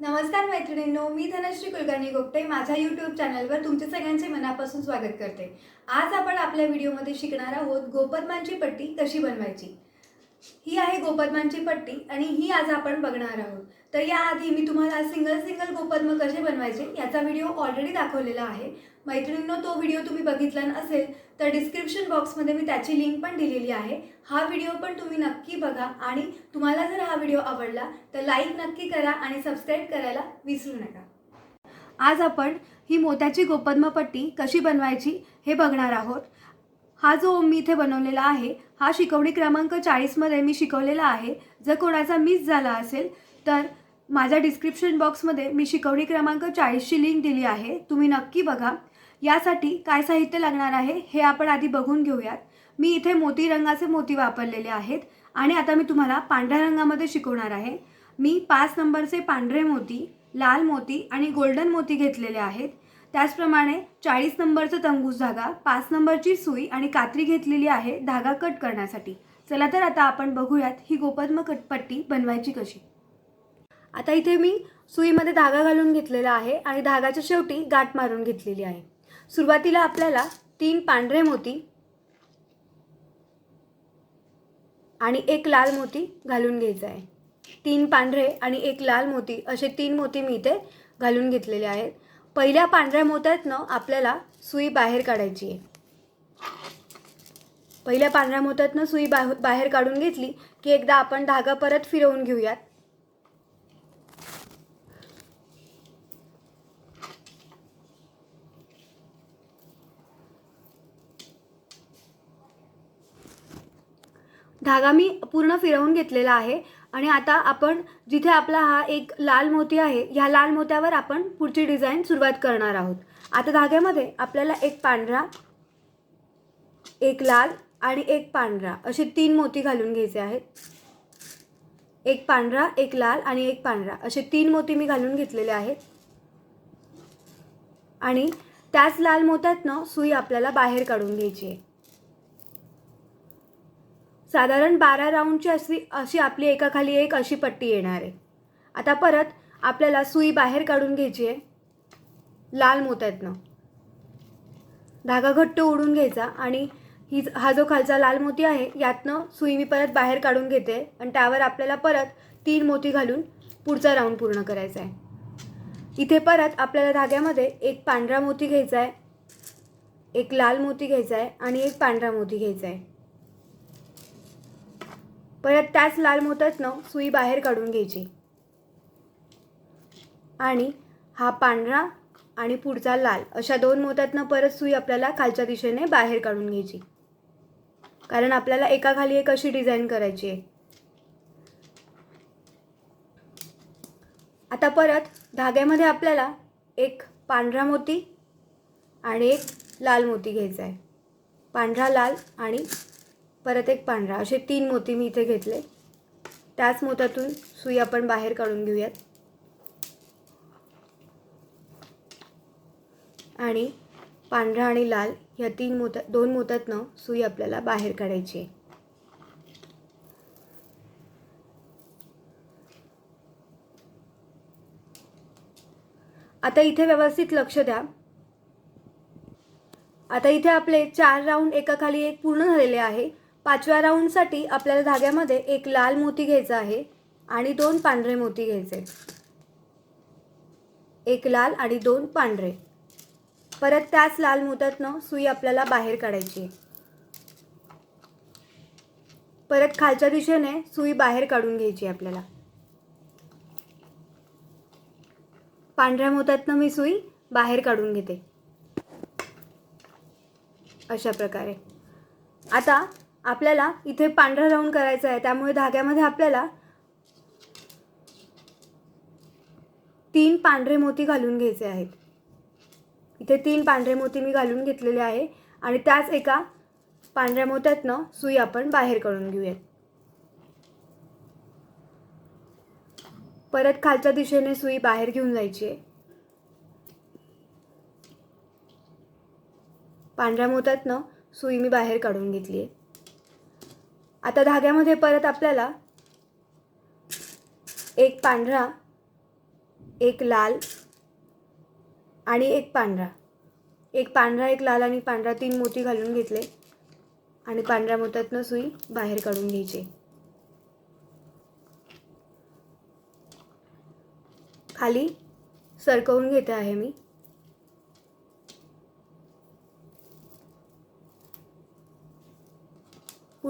नमस्कार मैत्रिणींनो मी धनश्री कुलकर्णी गोपटे माझ्या यूट्यूब चॅनलवर तुमचे सगळ्यांचे मनापासून स्वागत करते. आज आपण आपल्या व्हिडिओमध्ये शिकणार आहोत गोपद्मांची पट्टी कशी बनवायची. ही आहे गोपद्मांची पट्टी आणि ही आज आपण बघणार आहोत. तर याआधी मी तुम्हाला सिंगल सिंगल गोपद्म कसे बनवायचे याचा व्हिडिओ ऑलरेडी दाखवलेला आहे. मैत्रिणींनो तो व्हिडिओ तुम्ही बघितला नसेल तर डिस्क्रिप्शन बॉक्समध्ये मी त्याची लिंक पण दिलेली आहे. हा व्हिडिओ पण तुम्ही नक्की बघा आणि तुम्हाला जर हा व्हिडिओ आवडला तर लाईक नक्की करा आणि सबस्क्राईब करायला विसरू नका. आज आपण ही मोत्याची गोपद्मपट्टी कशी बनवायची हे बघणार आहोत. हा जो मी इथे बनवलेला आहे हा शिकवणी क्रमांक चाळीसमध्ये मी शिकवलेला आहे. जर कोणाचा मिस झाला असेल तर माझ्या डिस्क्रिप्शन बॉक्समध्ये मी शिकवणी क्रमांक चाळीसची लिंक दिली आहे. तुम्ही नक्की बघा. यासाठी काय साहित्य लागणार आहे हे आपण आधी बघून घेऊयात. मी इथे मोती रंगाचे मोती वापरलेले आहेत आणि आता मी तुम्हाला पांढऱ्या रंगामध्ये शिकवणार आहे. मी पाच नंबरचे पांढरे मोती लाल मोती आणि गोल्डन मोती घेतलेले आहेत. त्याचप्रमाणे चाळीस नंबरचा तंगूस धागा पाच नंबरची सुई आणि कात्री घेतलेली आहे धागा कट करण्यासाठी. चला तर आता आपण बघूयात ही गोपद्म कटपट्टी बनवायची कशी. आता इथे मी सुईमध्ये धागा घालून घेतलेला आहे आणि धागाच्या शेवटी गाठ मारून घेतलेली आहे. सुरुवातीला आपल्याला तीन पांढरे मोती आणि एक लाल मोती घालून घ्यायचा आहे. तीन पांढरे आणि एक लाल मोती असे तीन मोती मी इथे घालून घेतलेले आहेत. पहिल्या पांढऱ्या मोत्यातनं आपल्याला सुई बाहेर काढायची आहे. पहिल्या पांढऱ्या मोत्यातनं सुई बाहेर बाहेर काढून घेतली की एकदा आपण धागा परत फिरवून घेऊयात. धागा मी पूर्ण फिरवून घेतलेला आहे. आणि आता आपण जिथे आपला हा एक लाल मोती आहे ह्या लाल मोत्यावर आपण पुढची डिझाईन सुरुवात करणार आहोत. आता धाग्यामध्ये आपल्याला एक पांढरा एक लाल आणि एक पांढरा असे तीन मोती घालून घ्यायचे आहेत. एक पांढरा एक लाल आणि एक पांढरा असे तीन मोती मी घालून घेतलेले आहेत. आणि त्याच लाल मोत्यातनं सुई आपल्याला बाहेर काढून घ्यायची आहे. साधारण बारा राऊंडची अशी अशी आपली एकाखाली एक अशी पट्टी येणार आहे. आता परत आपल्याला सुई बाहेर काढून घ्यायची आहे. लाल मोत्यातनं धागा घट्ट ओढून घ्यायचा आणि ही हा जो खालचा लाल मोती आहे यातनं सुई मी परत बाहेर काढून घेते आणि त्यावर आपल्याला परत तीन मोती घालून पुढचा राऊंड पूर्ण करायचा आहे. इथे परत आपल्याला धाग्यामध्ये एक पांढरा मोती घ्यायचा आहे एक लाल मोती घ्यायचा आहे आणि एक पांढरा मोती घ्यायचा आहे. परत त्याच लाल मोत्यातनं सुई बाहेर काढून घ्यायची. आणि हा पांढरा आणि पुढचा लाल अशा दोन मोत्यातनं परत सुई आपल्याला खालच्या दिशेने बाहेर काढून घ्यायची. कारण आपल्याला एकाखाली एक अशी डिझाईन करायची आहे. आता परत धाग्यामध्ये आपल्याला एक पांढरा मोती आणि एक लाल मोती घ्यायचा आहे. पांढरा लाल आणि परत एक पांढरा असे तीन मोती मी इथे घेतले. त्याच मोत्यातून सुई आपण बाहेर काढून घेऊयात. आणि पांढरा आणि लाल ह्या तीन मोत्या दोन मोत्यातनं सुई आपल्याला बाहेर काढायची आहे. आता इथे व्यवस्थित लक्ष द्या. आता इथे आपले चार राऊंड एकाखाली एक पूर्ण झालेले आहे. पाचव्या राऊंडसाठी आपल्याला धाग्यामध्ये एक लाल मोती घ्यायचा आहे आणि दोन पांढरे मोती घ्यायचे एक लाल आणि दोन पांढरे. परत त्याच लाल मोत्यातनं सुई आपल्याला बाहेर काढायची आहे. परत खालच्या दिशेने सुई बाहेर काढून घ्यायची आपल्याला. पांढऱ्या मोत्यातनं मी सुई बाहेर काढून घेते. अशा प्रकारे. आता आपल्याला इथे पांढरा राऊंड करायचा आहे. त्यामुळे धाग्यामध्ये आपल्याला तीन पांढरे मोती घालून घ्यायचे आहेत. इथे तीन पांढरे मोती मी घालून घेतलेले आहे आणि त्याच एका पांढऱ्या मोत्यातनं सुई आपण बाहेर काढून घेऊयात. परत खालच्या दिशेने सुई बाहेर घेऊन जायची आहे. पांढऱ्या मोत्यातनं सुई मी बाहेर काढून घेतली आहे. आता धाग्यामध्ये परत आपल्याला एक पांढरा एक लाल आणि एक पांढरा. एक पांढरा एक लाल आणि पांढरा तीन मोती घालून घेतले आणि पांढऱ्या मोत्यातनं सुई बाहेर काढून घ्यायची. खाली सरकवून घेते आहे मी.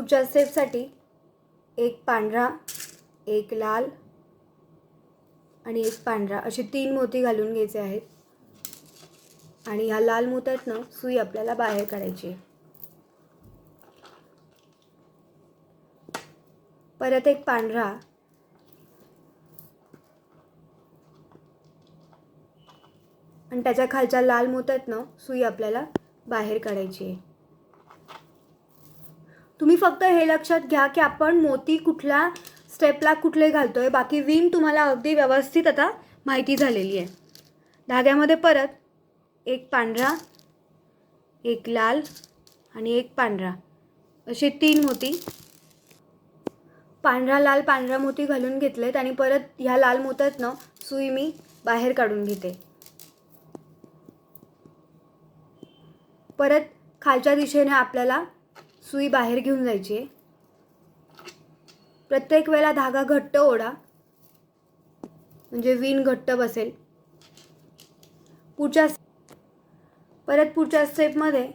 पुढच्या स्टेपसाठी एक पांढरा एक लाल आणि एक पांढरा असे तीन मोती घालून घ्यायचे आहेत. आणि ह्या लाल मोत्यातनं सुई आपल्याला बाहेर काढायची आहे. परत एक पांढरा. आणि त्याच्या खालच्या लाल मोत्यातनं सुई आपल्याला बाहेर काढायची आहे. तुम्ही फक्त हे लक्षात घ्या की आपण मोती कुठल्या स्टेपला कुठले घालतो आहे बाकी विम तुम्हाला अगदी व्यवस्थित आता माहिती झालेली आहे. धाग्यामध्ये परत एक पांढरा एक लाल आणि एक पांढरा. असे तीन मोती. पांढरा लाल पांढरा मोती घालून घेतलेत आणि परत ह्या लाल मोत्यातनं सुई मी बाहेर काढून घेते. परत खालच्या दिशेने आपल्याला सुई बाहेर घेऊन जायची. आहे प्रत्येक वेळेला धागा घट्ट ओढा. म्हणजे विण घट्ट बसेल. पुढच्या परत पुढच्या स्टेपमध्ये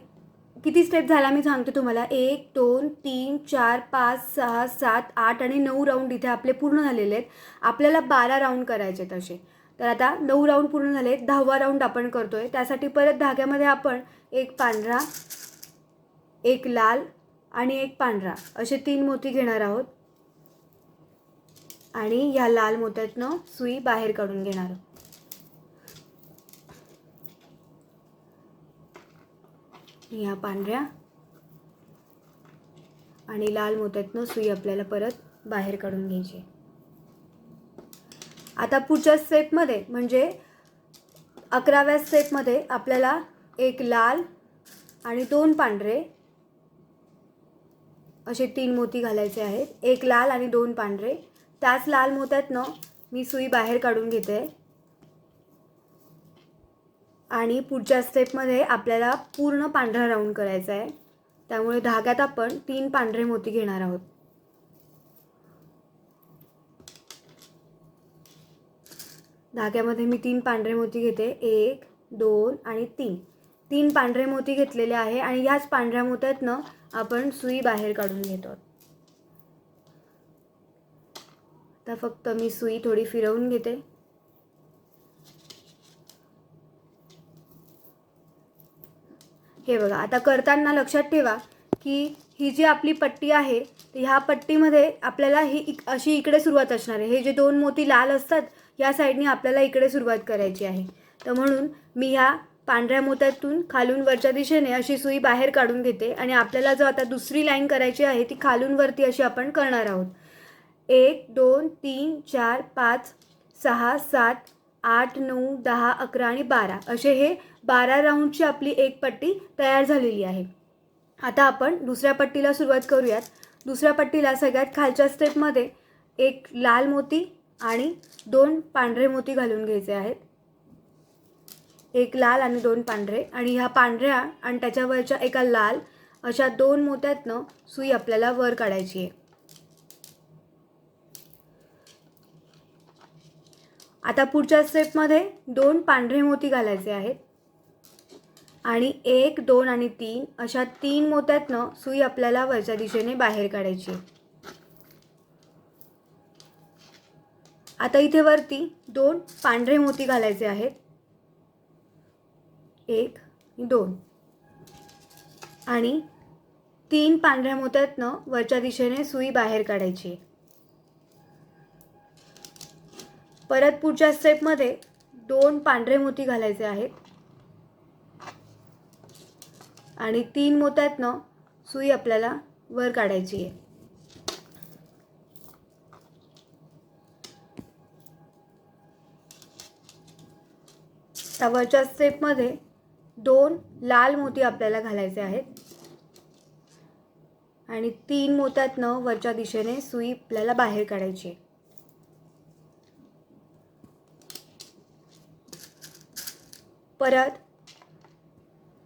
किती स्टेप झाला मी सांगते तुम्हाला. एक दोन तीन चार पाच सहा सात आठ आणि नऊ राऊंड इथे आपले पूर्ण झालेले आहेत. आपल्याला बारा राऊंड करायचे तसे तर आता नऊ राऊंड पूर्ण झाले दहावा राऊंड आपण करतो आहे त्यासाठी परत धाग्यामध्ये आपण एक पांढरा एक लाल आणि एक पांढरा. असे तीन मोती घेणार आहोत. आणि ह्या लाल मोत्यातनं सुई बाहेर काढून घेणार आहोत. ह्या पांढऱ्या. आणि लाल मोत्यातनं सुई आपल्याला परत बाहेर काढून घ्यायची आता पुढच्या स्टेपमध्ये म्हणजे अकराव्या स्टेपमध्ये आपल्याला एक लाल आणि दोन पांढरे असे तीन मोती घालायचे आहेत. एक लाल आणि दोन पांढरे. त्याच लाल मोत्यातनं मी सुई बाहेर काढून घेते. आणि पुढच्या स्टेपमध्ये आपल्याला पूर्ण पांढरा राऊंड करायचा आहे. त्यामुळे धाग्यात आपण तीन पांढरे मोती घेणार आहोत. धाग्यामध्ये मी तीन पांढरे मोती घेते. एक दोन आणि तीन. तीन पांढरे मोती घेतलेले आहे आणि याच पांढऱ्या मोत्यातनं आपण सुई बाहेर काढून घेतो. आता फक्त मी सुई थोडी फिरवून घेते. हे बघा आता करताना लक्षात ठेवा की ही जी आपली पट्टी आहे ह्या पट्टीमध्ये आपल्याला ही इक अशी इकडे सुरुवात असणार आहे. हे जे दोन मोती लाल असतात या साईडने आपल्याला इकडे सुरुवात करायची आहे. तर म्हणून मी ह्या पांढऱ्या मोत्यातून खालून वरच्या दिशेने अशी सुई बाहेर काढून घेते आणि आपल्याला जो आता दुसरी लाईन करायची आहे ती खालून वरती अशी आपण करणार आहोत. एक दोन तीन चार पाच सहा सात आठ नऊ दहा अकरा आणि बारा. असे हे बारा राऊंडची आपली एक पट्टी तयार झालेली आहे. आता आपण दुसऱ्या पट्टीला सुरुवात करूयात. दुसऱ्या पट्टीला सगळ्यात खालच्या स्टेपमध्ये एक लाल मोती आणि दोन पांढरे मोती घालून घ्यायचे आहेत. एक लाल आणि दोन पांढरे. आणि ह्या पांढऱ्या आणि त्याच्यावरच्या एका लाल अशा दोन मोत्यातनं सुई आपल्याला वर काढायची आहे. आता पुढच्या स्टेपमध्ये दोन पांढरे मोती घालायचे आहेत. आणि एक दोन आणि तीन अशा तीन मोत्यातनं सुई आपल्याला वरच्या दिशेने बाहेर काढायची आहे. आता इथे वरती दोन पांढरे मोती घालायचे आहेत. एक दोन. आणि तीन पांढऱ्या मोत्यातनं वरच्या दिशेने सुई बाहेर काढायची. आहे परत पुढच्या स्टेपमध्ये दोन पांढरे मोती घालायचे आहेत. आणि तीन मोत्यातनं सुई आपल्याला वर काढायची आहे. त्या वरच्या स्टेपमध्ये दोन लाल मोती आपल्याला घालायचे आहेत. आणि तीन मोत्यातनं वरच्या दिशेने सुई आपल्याला बाहेर काढायची आहे. परत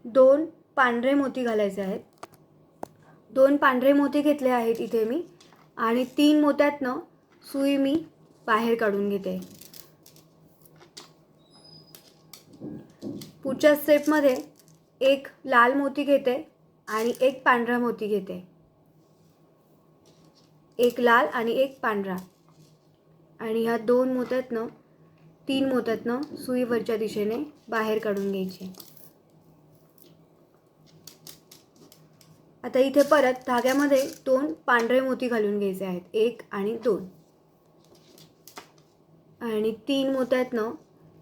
दोन पांढरे मोती घालायचे आहेत. दोन पांढरे मोती घेतले आहेत इथे मी. आणि तीन मोत्यातनं सुई मी बाहेर काढून घेते. पुढच्या स्टेपमध्ये एक लाल मोती घेते आणि एक पांढरा मोती घेते. एक लाल आणि एक पांढरा. आणि ह्या दोन मोत्यातनं तीन मोत्यातनं सुईवरच्या दिशेने बाहेर काढून घ्यायचे. आता इथे परत धाग्यामध्ये दोन पांढरे मोती घालून घ्यायचे आहेत. एक आणि दोन. आणि तीन मोत्यातनं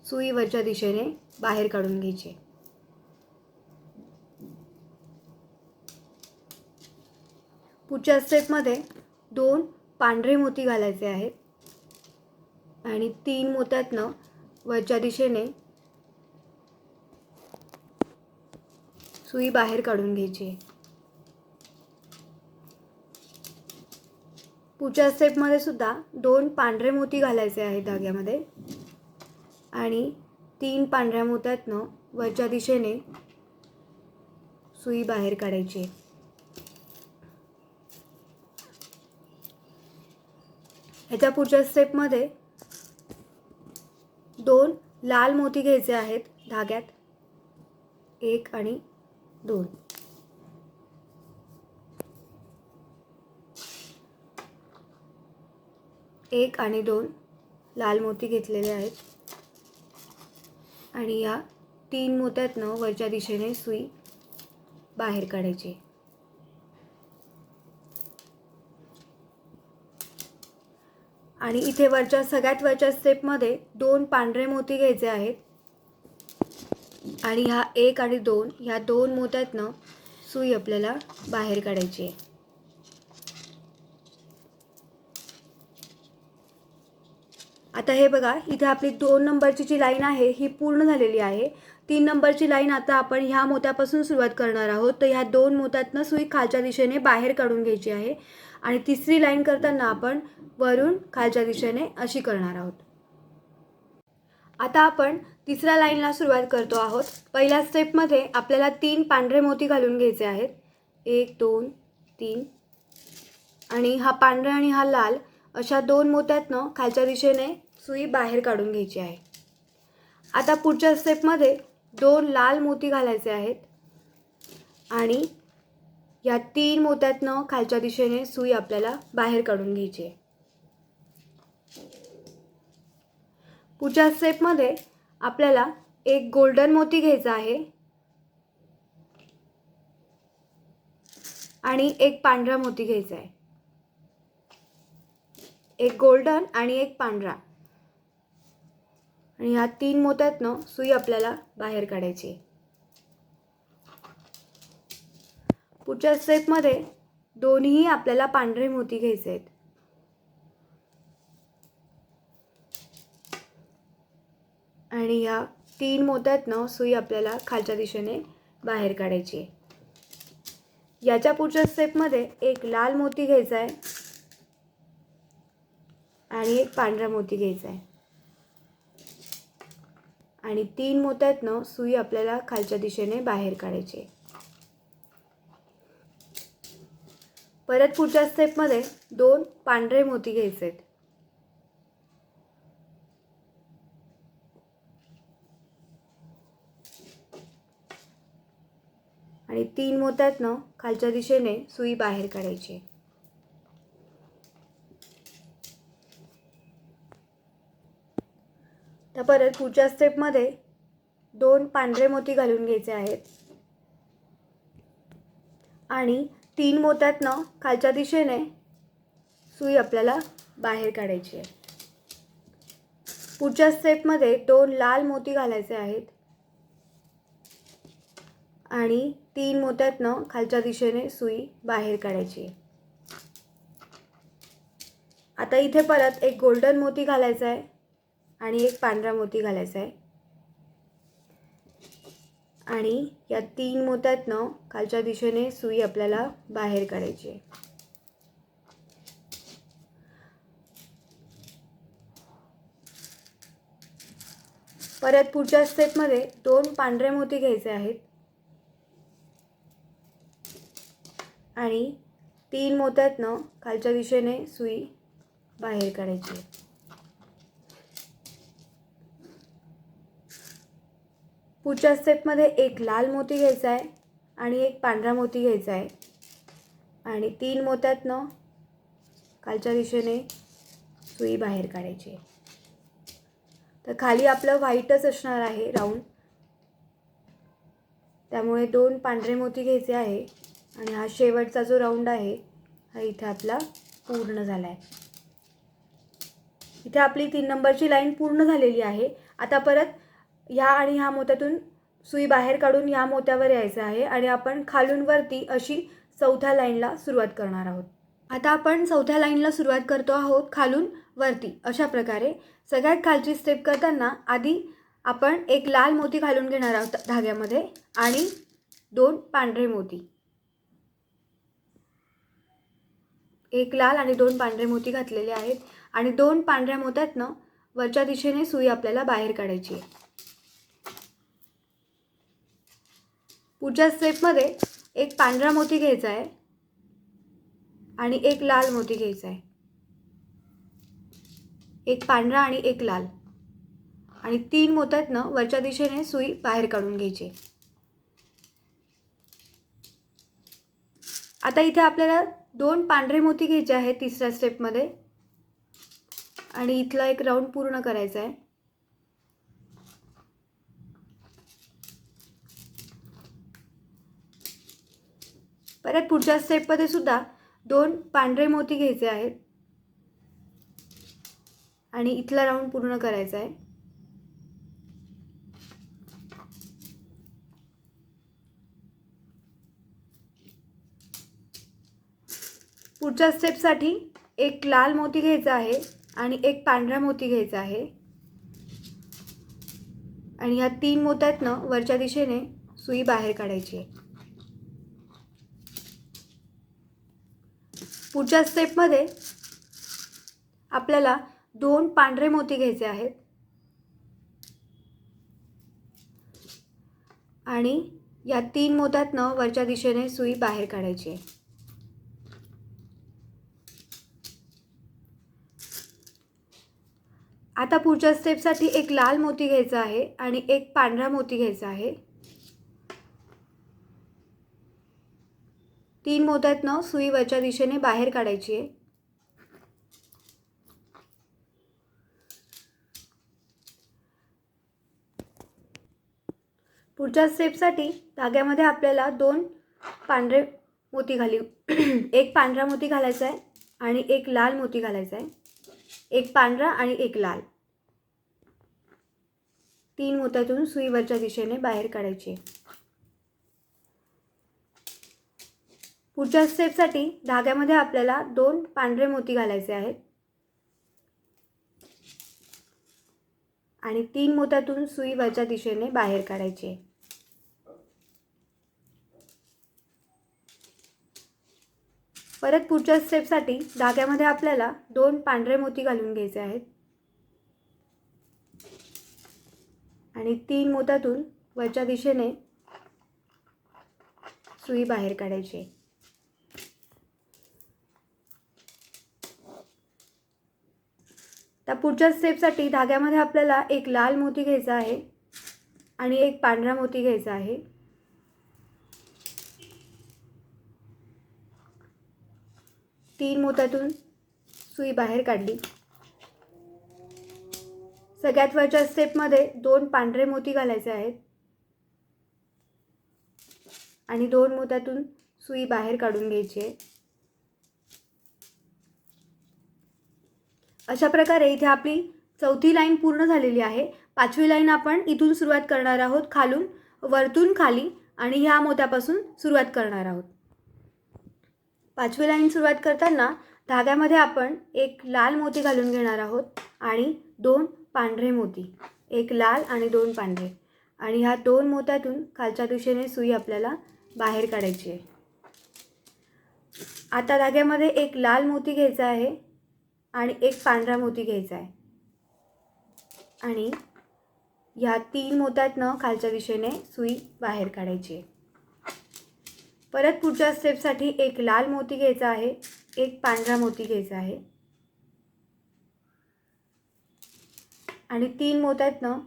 सुईवरच्या दिशेने बाहेर काढून घ्यायचे. पुढच्या स्टेपमध्ये दोन पांढरे मोती घालायचे आहेत. आणि तीन मोत्यातनं वरच्या दिशेने सुई बाहेर काढून घ्यायची. पुढच्या स्टेपमध्ये सुद्धा दोन पांढरे मोती घालायचे आहेत धाग्यामध्ये. आणि तीन पांढऱ्या मोत्यातनं वरच्या दिशेने सुई बाहेर काढायची. आहे ह्याच्या पुढच्या स्टेपमध्ये दोन लाल मोती घ्यायचे आहेत धाग्यात. एक आणि दोन. एक आणि दोन लाल मोती घेतलेले आहेत. आणि या तीन मोत्यातनं वरच्या दिशेने सुई बाहेर काढायची. आणि इथे वरच्या सगळ्यात वरच्या स्टेपमध्ये दोन पांढरे मोती घ्यायचे आहेत. आणि ह्या एक आणि दोन ह्या दोन मोत्यातनं सुई आपल्याला बाहेर काढायची आहे. आता हे बघा इथे आपली दोन नंबरची जी लाईन आहे ही पूर्ण झालेली आहे. तीन नंबरची लाईन आता आपण ह्या मोत्यापासून सुरुवात करणार आहोत. तर ह्या दोन मोत्यातनं सुई खालच्या दिशेने बाहेर काढून घ्यायची आहे. आणि तिसरी लाईन करताना आपण वरून खालच्या दिशेने अशी करणार आहोत. आता आपण तिसऱ्या लाईनला सुरुवात करतो आहोत. पहिल्या स्टेपमध्ये आपल्याला तीन पांढरे मोती घालून घ्यायचे आहेत. एक दोन तीन. आणि हा पांढरा आणि हा लाल अशा दोन मोत्यातनं खालच्या दिशेने सुई बाहेर काढून घ्यायची आहे. आता पुढच्या स्टेपमध्ये दोन लाल मोती घालायचे आहेत. आणि या तीन मोत्यातनं खालच्या दिशेने सुई आपल्याला बाहेर काढून घ्यायची आहे. पुढच्या स्टेपमध्ये आपल्याला एक गोल्डन मोती घ्यायचा आहे. आणि एक पांढरा मोती घ्यायचा आहे. एक गोल्डन आणि एक पांढरा. आणि ह्या तीन मोत्यातनं सुई आपल्याला बाहेर काढायची आहे. पुढच्या स्टेपमध्ये दोन्ही आपल्याला पांढरे मोती घ्यायचे आहेत. आणि ह्या तीन मोत्यातनं सुई आपल्याला खालच्या दिशेने बाहेर काढायची आहे. याच्या पुढच्या स्टेपमध्ये एक लाल मोती घ्यायचा आहे. आणि एक पांढरा मोती घ्यायचा आहे. आणि तीन मोत्यातनं सुई आपल्याला खालच्या दिशेने बाहेर काढायची परत पुढच्या स्टेपमध्ये दोन पांढरे मोती घ्यायचे आहेत. आणि तीन मोत्यातनं खालच्या दिशेने सुई बाहेर काढायची परत पुढच्या स्टेपमध्ये दोन पांढरे मोती घालून घ्यायचे आहेत. आणि तीन मोत्यातनं खालच्या दिशेने सुई आपल्याला बाहेर काढायची आहे. पुढच्या स्टेपमध्ये दोन लाल मोती घालायचे आहेत. आणि तीन मोत्यातनं खालच्या दिशेने सुई बाहेर काढायची आहे. आता इथे परत एक गोल्डन मोती घालायचा आहे. आणि एक पांढरा मोती घालायचा आहे. आणि या तीन मोत्यातनं खालच्या दिशेने सुई आपल्याला बाहेर काढायची आहे. परत पुढच्या स्टेपमध्ये दोन पांढरे मोती घ्यायचे आहेत. आणि तीन मोत्यातनं खालच्या दिशेने सुई बाहेर काढायची आहे. पुढच्या स्टेपमध्ये एक लाल मोती घ्यायचा आहे आणि एक पांढरा मोती घ्यायचा आहे. आणि तीन मोत्यातनं खालच्या दिशेने सुई बाहेर काढायची आहे. तर खाली आपलं व्हाईटच असणार आहे राऊंड. त्यामुळे दोन पांढरे मोती घ्यायचे आहे आणि हा शेवटचा जो राऊंड आहे हा इथे आपला पूर्ण झाला आहे. इथे आपली तीन नंबरची लाईन पूर्ण झालेली आहे. आता परत ह्या आणि ह्या मोत्यातून सुई बाहेर काढून ह्या मोत्यावर यायचं आहे आणि आपण खालून वरती अशी चौथ्या लाईनला सुरुवात करणार आहोत. आता आपण चौथ्या लाईनला सुरुवात करतो आहोत खालून वरती. अशा प्रकारे सगळ्यात खालची स्टेप करताना आधी आपण एक लाल मोती घालून घेणार आहोत धाग्यामध्ये आणि दोन पांढरे मोती. एक लाल आणि दोन पांढरे मोती घातलेले आहेत आणि दोन पांढऱ्या मोत्यातनं वरच्या दिशेने सुई आपल्याला बाहेर काढायची आहे. पुढच्या स्टेपमध्ये एक पांढरा मोती घ्यायचा आहे आणि एक लाल मोती घ्यायचा आहे. एक पांढरा आणि एक लाल. आणि तीन मोत्यातनं वरच्या दिशेने सुई बाहेर काढून घ्यायची. आता इथे आपल्याला दोन पांढरे मोती घ्यायचे आहेत तिसऱ्या स्टेपमध्ये आणि इथला एक राऊंड पूर्ण करायचा आहे. परत पुढच्या स्टेपमध्ये सुद्धा दोन पांढरे मोती घ्यायचे आहेत. आणि इथला राऊंड पूर्ण करायचा आहे. पुढच्या स्टेपसाठी एक लाल मोती घ्यायचा आहे आणि एक पांढरा मोती घ्यायचा आहे. आणि ह्या तीन मोत्यातनं वरच्या दिशेने सुई बाहेर काढायची आहे. पुढच्या स्टेपमध्ये आपल्याला दोन पांढरे मोती घ्यायचे आहेत. आणि या तीन मोत्यातनं वरच्या दिशेने सुई बाहेर काढायची आहे. आता पुढच्या स्टेपसाठी एक लाल मोती घ्यायचा आहे आणि एक पांढरा मोती घ्यायचा आहे. तीन मोत्यातनं सुई वरच्या दिशेने बाहेर काढायची आहे. पुढच्या स्टेपसाठी धाग्यामध्ये आपल्याला दोन पांढरे मोती घाली. एक पांढरा मोती घालायचा आहे आणि एक लाल मोती घालायचा आहे. एक पांढरा आणि एक लाल. तीन मोत्यातून सुईवरच्या दिशेने बाहेर काढायची आहे. पुढच्या स्टेपसाठी धाग्यामध्ये आपल्याला दोन पांढरे मोती घालायचे आहेत. आणि तीन मोत्यातून सुई वरच्या दिशेने बाहेर काढायची. आहे परत पुढच्या स्टेपसाठी धाग्यामध्ये आपल्याला दोन पांढरे मोती घालून घ्यायचे आहेत. आणि तीन मोत्यातून वरच्या दिशेने सुई बाहेर काढायची आहे. त्या पुढच्या स्टेपसाठी धाग्यामध्ये आपल्याला एक लाल मोती घ्यायचा आहे आणि एक पांढरा मोती घ्यायचा आहे. तीन मोत्यातून सुई बाहेर काढली. सगळ्यात वरच्या स्टेपमध्ये दोन पांढरे मोती घालायचे आहेत. आणि दोन मोत्यातून सुई बाहेर काढून घ्यायची आहे. अशा प्रकारे इथे आपली चौथी लाईन पूर्ण झालेली आहे. पाचवी लाईन आपण इथून सुरुवात करणार आहोत खालून वरतून खाली आणि ह्या मोत्यापासून सुरुवात करणार आहोत. पाचवी लाईन सुरुवात करताना धाग्यामध्ये आपण एक लाल मोती घालून घेणार आहोत आणि दोन पांढरे मोती. एक लाल आणि दोन पांढरे. आणि ह्या दोन मोत्यातून खालच्या दिशेने सुई आपल्याला बाहेर काढायची आहे. आता धाग्यामध्ये एक लाल मोती घ्यायचा आहे. आणि एक पांढरा मोती घ्यायचा आहे. आणि ह्या तीन मोत्यातनं खालच्या दिशेने सुई बाहेर काढायची आहे. परत पुढच्या स्टेपसाठी एक लाल मोती घ्यायचा आहे एक पांढरा मोती घ्यायचा आहे. आणि तीन मोत्यातनं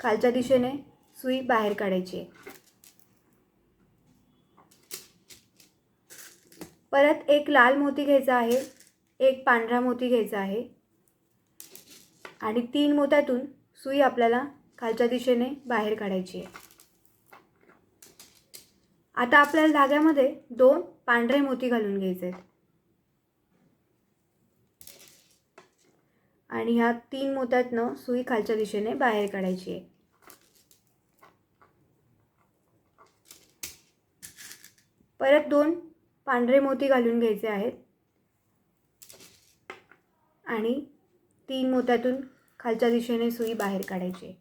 खालच्या दिशेने सुई बाहेर काढायची आहे. परत एक लाल मोती घ्यायचा आहे एक पांढरा मोती घ्यायचा आहे. आणि तीन मोत्यातून सुई आपल्याला खालच्या दिशेने बाहेर काढायची आहे. आता आपल्याला धाग्यामध्ये दोन पांढरे मोती घालून घ्यायचे आहेत. आणि ह्या तीन मोत्यातनं सुई खालच्या दिशेने बाहेर काढायची आहे. परत दोन पांढरे मोती घालून घ्यायचे आहेत. आणि तीन मोत्यातून खालच्या दिशेने सुई बाहेर काढायची.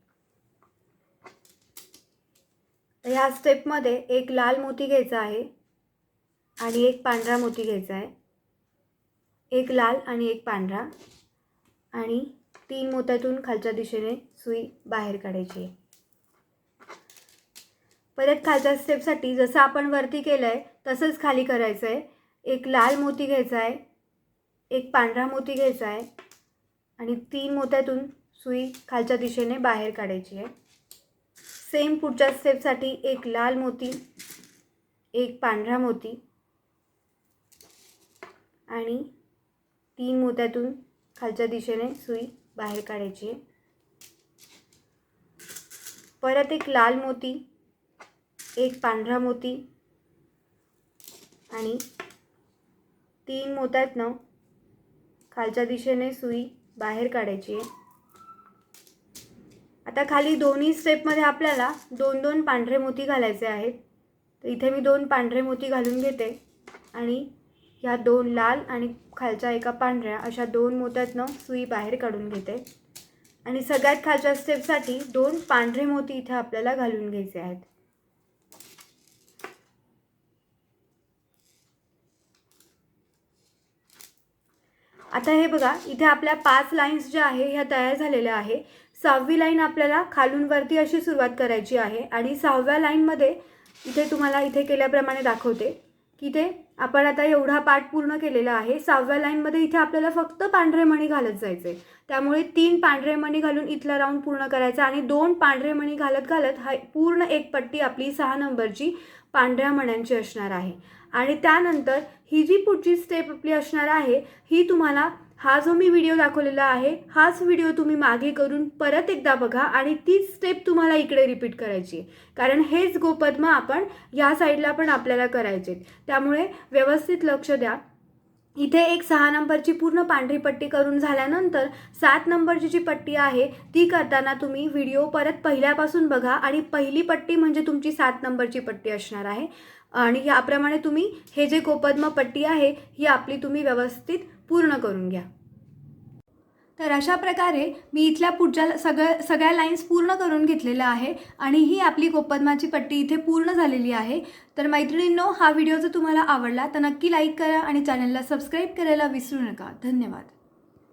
तर ह्या स्टेपमध्ये एक लाल मोती घ्यायचा आहे आणि एक पांढरा मोती घ्यायचा आहे. एक लाल आणि एक पांढरा आणि तीन मोत्यातून खालच्या दिशेने सुई बाहेर काढायची. आहे परत खालच्या स्टेपसाठी जसं आपण वरती केलं आहे तसंच खाली करायचं आहे एक लाल मोती घ्यायचा आहे एक पांढरा मोती घ्यायचा आहे आणि तीन मोत्यातून सुई खालच्या दिशेने बाहेर काढायची आहे. सेम पुढच्या स्टेपसाठी एक लाल मोती एक पांढरा मोती आणि तीन मोत्यातून खालच्या दिशेने सुई बाहेर काढायची आहे. परत एक लाल मोती एक पांढरा मोती आणि तीन मोत्यातनं खालच्या दिशेने सुई बाहेर काढायची आहे. आता खाली दोन्ही स्टेपमध्ये आपल्याला दोन दोन पांढरे मोती घालायचे आहेत. तर इथे मी दोन पांढरे मोती घालून घेते. आणि ह्या दोन लाल आणि खालच्या एका पांढऱ्या अशा दोन मोत्यातनं सुई बाहेर काढून घेते. आणि सगळ्यात खालच्या स्टेपसाठी दोन पांढरे मोती इथे आपल्याला घालून घ्यायचे आहेत. आता हे बघा इथे आपल्या पाच लाईन्स ज्या आहे ह्या तयार झालेल्या आहे. सहावी लाईन आपल्याला खालून वरती अशी सुरुवात करायची आहे आणि सहाव्या लाईनमध्ये इथे तुम्हाला इथे केल्याप्रमाणे दाखवते की ते आपण आता एवढा पाठ पूर्ण केलेला आहे. सहाव्या लाईनमध्ये इथे आपल्याला फक्त पांढरे मणी घालत जायचे त्यामुळे तीन पांढरे मणी घालून इथला राऊंड पूर्ण करायचा आणि दोन पांढरे मणी घालत घालत हा पूर्ण एक पट्टी आपली सहा नंबरची पांढऱ्या मण्यांची असणार आहे. आणि त्यानंतर ही जी पुढची स्टेप आपली असणार आहे ही तुम्हाला हा जो मी व्हिडिओ दाखवलेला आहे हाच व्हिडिओ तुम्ही मागे करून परत एकदा बघा आणि तीच स्टेप तुम्हाला इकडे रिपीट करायची आहे. कारण हेच गोपद्म आपण या साईडला पण आपल्याला करायचे त्यामुळे व्यवस्थित लक्ष द्या. इथे एक सहा नंबरची पूर्ण पांढरी पट्टी करून झाल्यानंतर सात नंबरची जी पट्टी आहे ती करताना तुम्ही व्हिडिओ परत पहिल्यापासून बघा आणि पहिली पट्टी म्हणजे तुमची सात नंबरची पट्टी असणार आहे. आणि याप्रमाणे तुम्ही हे जे गोपद्म पट्टी आहे ही आपली तुम्ही व्यवस्थित पूर्ण करून घ्या. तर अशा प्रकारे मी इथल्या पुढच्या सगळ्या सगळ्या लाईन्स पूर्ण करून घेतलेल्या आहे आणि ही आपली गोपद्माची पट्टी इथे पूर्ण झालेली आहे. तर मैत्रिणींनो हा व्हिडिओ जर तुम्हाला आवडला तर नक्की लाईक करा आणि चॅनलला सबस्क्राईब करायला विसरू नका. धन्यवाद.